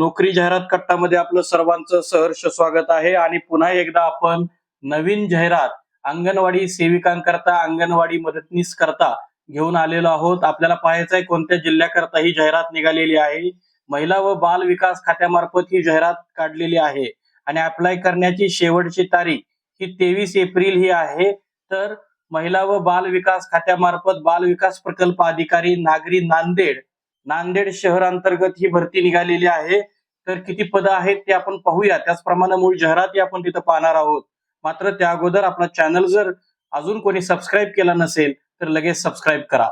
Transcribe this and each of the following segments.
नोकरी जाहिरात कट्टामध्ये आपलं सर्वांचं सहर्ष स्वागत आहे. आणि पुन्हा एकदा आपण नवीन जाहिरात अंगणवाडी सेविकांकरता अंगणवाडी मदतनीस करता घेऊन आलेलो आहोत. आपल्याला पाहायचं आहे कोणत्या जिल्ह्याकरता ही जाहिरात निघालेली आहे. महिला व बाल विकास खात्यामार्फत ही जाहिरात काढलेली आहे. आणि अप्लाय करण्याची शेवटची तारीख ही तेवीस एप्रिल ही आहे. तर महिला व बाल विकास खात्यामार्फत बाल विकास प्रकल्प अधिकारी नागरी नांदेड नांदेड शहर अंतर्गत ही भरती निघालेली आहे. तर किती पदं आहेत ते आपण पाहूया. त्याचप्रमाणे मूळ जाहिराती आपण तिथं पाहणार आहोत. मात्र त्या अगोदर आपला चॅनल जर अजून कोणी सबस्क्राईब केला नसेल तर लगेच सबस्क्राईब करा.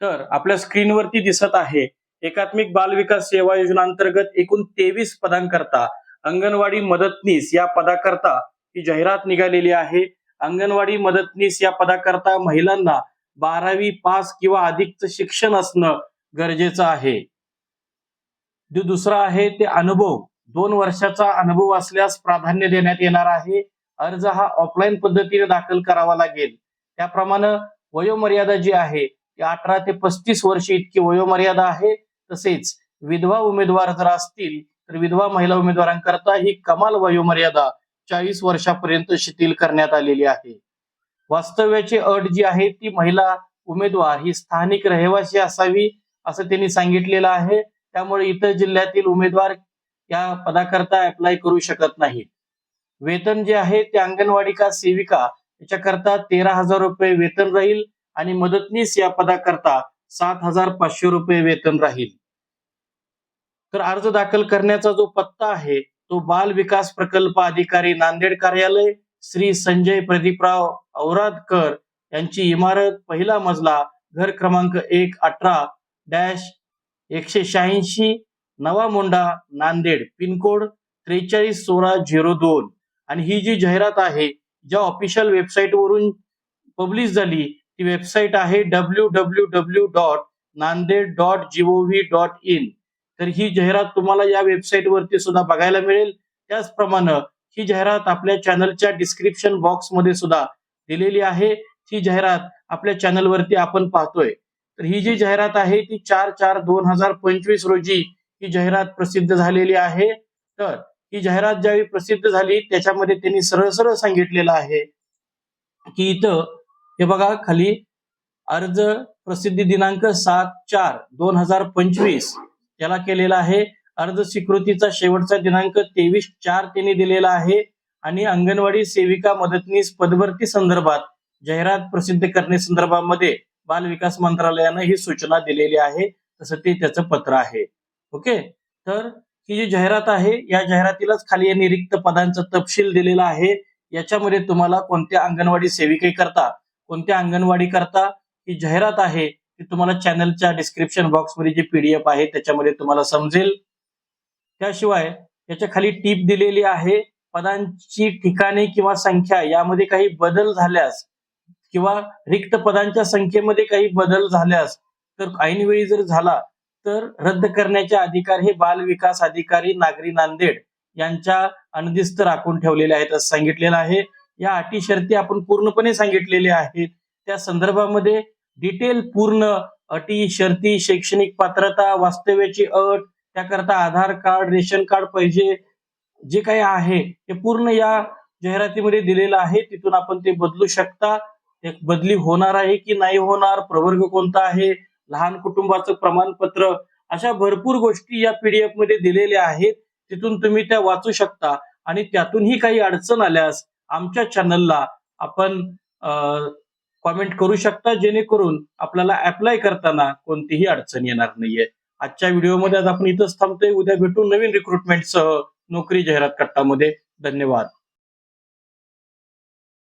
तर आपल्या स्क्रीनवरती दिसत आहे एकात्मिक बाल विकास सेवा योजना अंतर्गत एकूण तेवीस पदांकरता अंगणवाडी मदतनीस या पदाकरता ही जाहिरात निघालेली आहे. अंगणवाडी मदतनीस या पदाकरता महिलांना बारावी पास किंवा अधिकचं शिक्षण असणं गरजेचं आहे. जो दुसरा आहे ते अनुभव. दोन वर्षाचा अनुभव असल्यास प्राधान्य देण्यात येणार आहे. अर्ज हा ऑफलाईन पद्धतीने दाखल करावा लागेल. त्याप्रमाणे वयोमर्यादा जी आहे ती अठरा ते पस्तीस वर्ष इतकी वयोमर्यादा आहे. तसेच विधवा उमेदवार जर असतील तर विधवा महिला उमेदवारांकरता ही कमाल वयोमर्यादा चाळीस वर्षापर्यंत शिथिल करण्यात आलेली आहे. वास्तव्याची अट जी आहे ती महिला उमेदवार ही स्थानिक रहिवासी असावी असं त्यांनी सांगितलेलं आहे. त्यामुळे इतर जिल्ह्यातील उमेदवार या पदाकरता अप्लाय करू शकत नाही वेतन जे आहे ते अंगणवाडी का सेविका याच्याकरता तेरा हजार रुपये वेतन राहील आणि मदतनीस या पदाकरता सात हजार पाचशे रुपये वेतन राहील. तर अर्ज दाखल करण्याचा जो पत्ता आहे तो बाल विकास प्रकल्प अधिकारी नांदेड कार्यालय श्री संजय प्रदीपराव औरादकर यांची इमारत पहिला मजला घर क्रमांक एक अठरा डॅश एकशे शहाऐंशी नवा मोंढा नांदेड पिनकोड त्रेचाळीस सोळा झिरो दोन. आणि ही जी जाहिरात आहे ज्या ऑफिशियल वेबसाईट वरून पब्लिश झाली ती वेबसाईट आहे W W W dot Nanded dot G O V dot in. तर ही जाहिरात तुम्हाला या वेबसाईटवरती सुद्धा बघायला मिळेल. त्याचप्रमाणे ही जाहिरात आपल्या चॅनलच्या डिस्क्रिप्शन बॉक्समध्ये सुद्धा दिलेली आहे. ही जाहिरात आपल्या चॅनलवरती आपण पाहतोय. तर ही जी जाहिरात आहे ती चार चार दोन हजार पंचवीस रोजी ही जाहिरात प्रसिद्ध झालेली आहे. तर ही जाहिरात ज्यावेळी प्रसिद्ध झाली त्याच्यामध्ये त्यांनी सरळ सरळ सांगितलेलं आहे की इथं हे बघा खाली अर्ज प्रसिद्धी दिनांक सात चार दोन हजार पंचवीस याला केलेला आहे. अर्ज स्वीकृतीचा शेवटचा दिनांक तेवीस चार त्यांनी दिलेला आहे. आणि अंगणवाडी सेविका मदतनीस पदभरती संदर्भात जाहिरात प्रसिद्ध करण्यासंदर्भामध्ये संदर्भामध्ये बालविकास मंत्रालयानं ही सूचना दिलेली आहे तसं ते त्याचं पत्र आहे. ओके? तर ही जी जाहिरात आहे या जाहिरातीलाच खाली या निरिक्त पदांचा तपशील दिलेला आहे. याच्यामध्ये तुम्हाला कोणत्या अंगणवाडी सेविके करता कोणत्या अंगणवाडी करता ही जाहिरात आहे ती तुम्हाला चॅनलच्या डिस्क्रिप्शन बॉक्समध्ये जी पीडीएफ आहे त्याच्यामध्ये तुम्हाला समजेल. त्याशिवाय याच्या खाली टीप दिलेली आहे पदांची ठिकाणे किंवा संख्या यामध्ये काही बदल झाल्यास किंवा रिक्त पदांच्या संख्येमध्ये काही बदल झाल्यास तर ऐनवेळी जर झाला तर रद्द करण्याचे अधिकार हे बाल विकास अधिकारी नागरी नांदेड यांच्या अनदिस्त राखून ठेवलेले आहेत असं सांगितलेलं आहे. या अटी शर्ती आपण पूर्णपणे सांगितलेले आहेत. त्या संदर्भामध्ये डिटेल पूर्ण अटी शर्ती शैक्षणिक पात्रता वास्तव्याची अट त्याकरता आधार कार्ड रेशन कार्ड पाहिजे जे काही आहे ते पूर्ण या जाहिरातीमध्ये दिलेलं आहे. तिथून आपण ते बदलू शकता. एक बदली होणार आहे की नाही होणार? प्रवर्ग कोणता आहे? लहान कुटुंबाचं प्रमाणपत्र? अशा भरपूर गोष्टी या पीडीएफमध्ये दिलेल्या आहेत. तिथून तुम्ही त्या वाचू शकता. आणि त्यातूनही काही अडचण आल्यास आमच्या चॅनलला आपण कॉमेंट करू शकता. जेणेकरून आपल्याला अप्लाय करताना कोणतीही अडचण येणार नाहीये. आजच्या व्हिडिओमध्ये आज आपण इथंच थांबतोय. उद्या भेटू नवीन रिक्रुटमेंटसह नोकरी जाहिरात कट्टामध्ये. धन्यवाद.